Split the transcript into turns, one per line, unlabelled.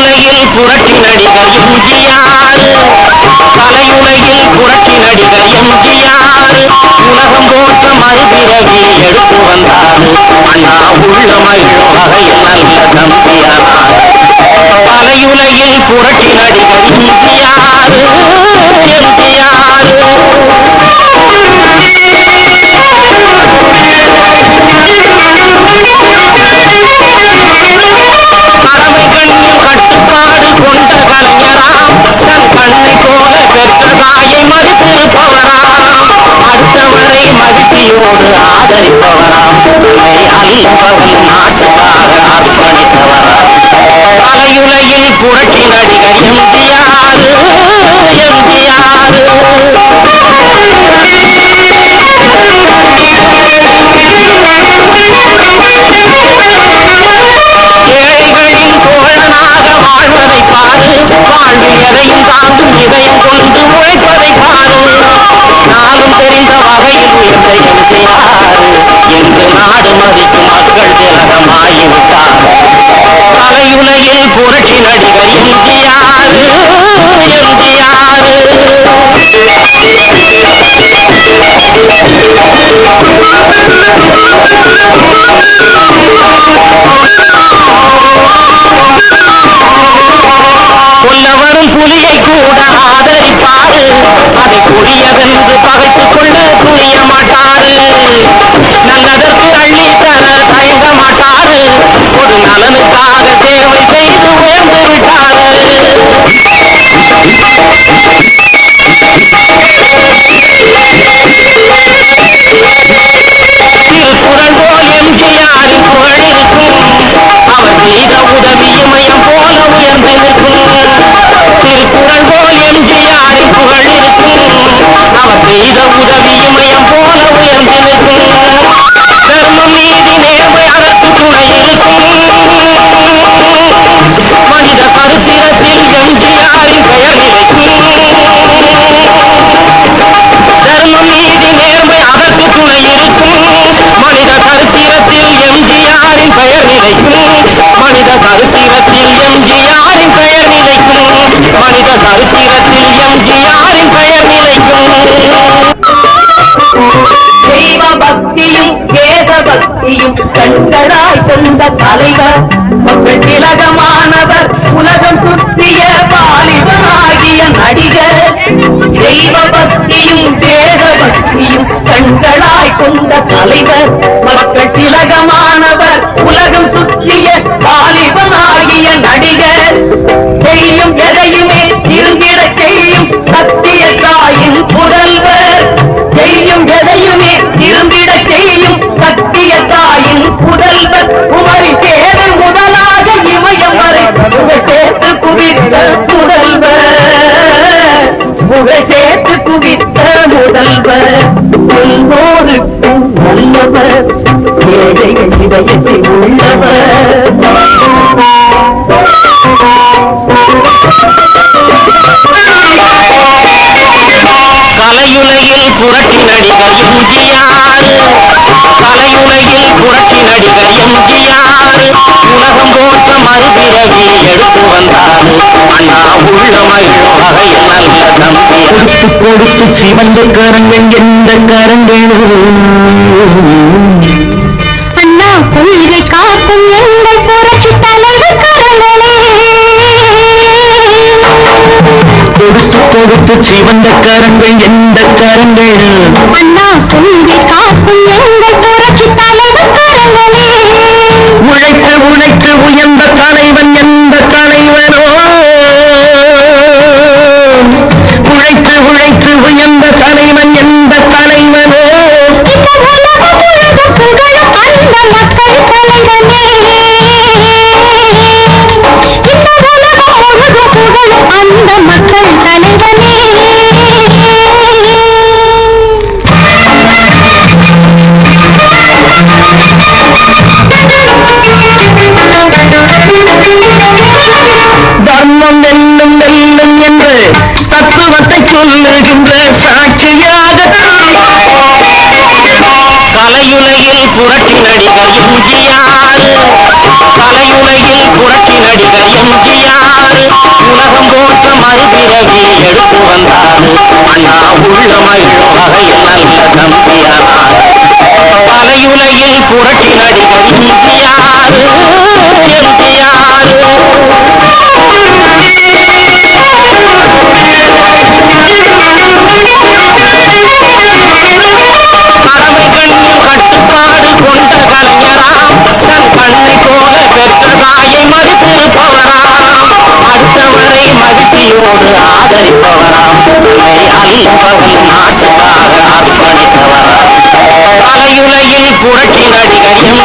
தலையுலகில் புரட்டி நடிகர் எம்ஜிஆர் தலையுலகில் புரட்டி நடிகர் எம்ஜிஆர் உலகம் போற்ற மறுபிறவி எடுத்து வந்தார். அண்ணா உள்ள மகிழும் வகையில் நல்ல தம்பியானார் தலையுலகில் புரட்டி நடிகர் எம்ஜிஆர் மகிழ்ச்சியோடு ஆதரிப்பவராம். தன்னை அல்பகல் நாட்டுக்காக அர்ப்பணித்தவராம் கலையுலகில் புரட்சி திலகமாகிவிட்டார் கலையுலகில் புரட்சி நடிகர் எம்ஜிஆர் கொல்லவரும் புலியை கூட ஆதரிப்பாரு. அதை கொடியதென்று பகைத்துக் கொள்ள துணிய மாட்டார் Thank you. எம்ஜிஆரின் பெயர் நிலைக்கும். மனித சரித்திரத்தில் எம்ஜிஆரின் பெயர் நிலைக்கும். மனித சரித்திரத்தில் எம்ஜிஆரின் பெயர் நிலைக்கும்.
தெய்வ பக்தியும் வேத பக்தியும் கண்களாய் சொந்த தலைவர் மக்கள் திலகமானவர் ஏழைகள் இதயத்தை
கலையுலகில் புரட்சி நடிகர் எம்ஜிஆர். கலையுலகில் புரட்டி நடிகர் எம்ஜிஆர். உலகம் போற்ற மறுபிறவி எடுத்து வந்தார். அண்ணா உள்ள மகிழும் வகையில் நல்ல தம்பி
கொடுத்து கொடுத்து சிவந்த கரங்கள் எந்த
கரங்கள்?
கொடுத்து கொடுத்து சிவந்த கரங்கள் எந்த கரங்கள்
அண்ணா கொள்கை காக்கும் எங்கள் புரட்சி தலைவர் கரங்களே
உழைத்து உழைத்து உயர்ந்த தலைவன் சொல்லுகின்ற சாட்சியாக
கலையுலகில் புரட்டி நடிகர் எம்ஜிஆர். கலையுலகில் புரட்டி நடிகர் எம்ஜிஆர். உலகம் போற்ற மறுபிறவியை எடுத்து வந்தார். அண்ணா உள்ள மகிழும் வகையில் நல்ல தம்பியார் கலையுலகில் புரட்டி நடிகர் எம்ஜிஆர். உன்னோடு ஆதரிப்பவராம் உன்னை அழிப்பவன் நாட்டுக்காக அர்ப்பணிப்பவராம் அனையுலகில் புரட்சி நடிகையும்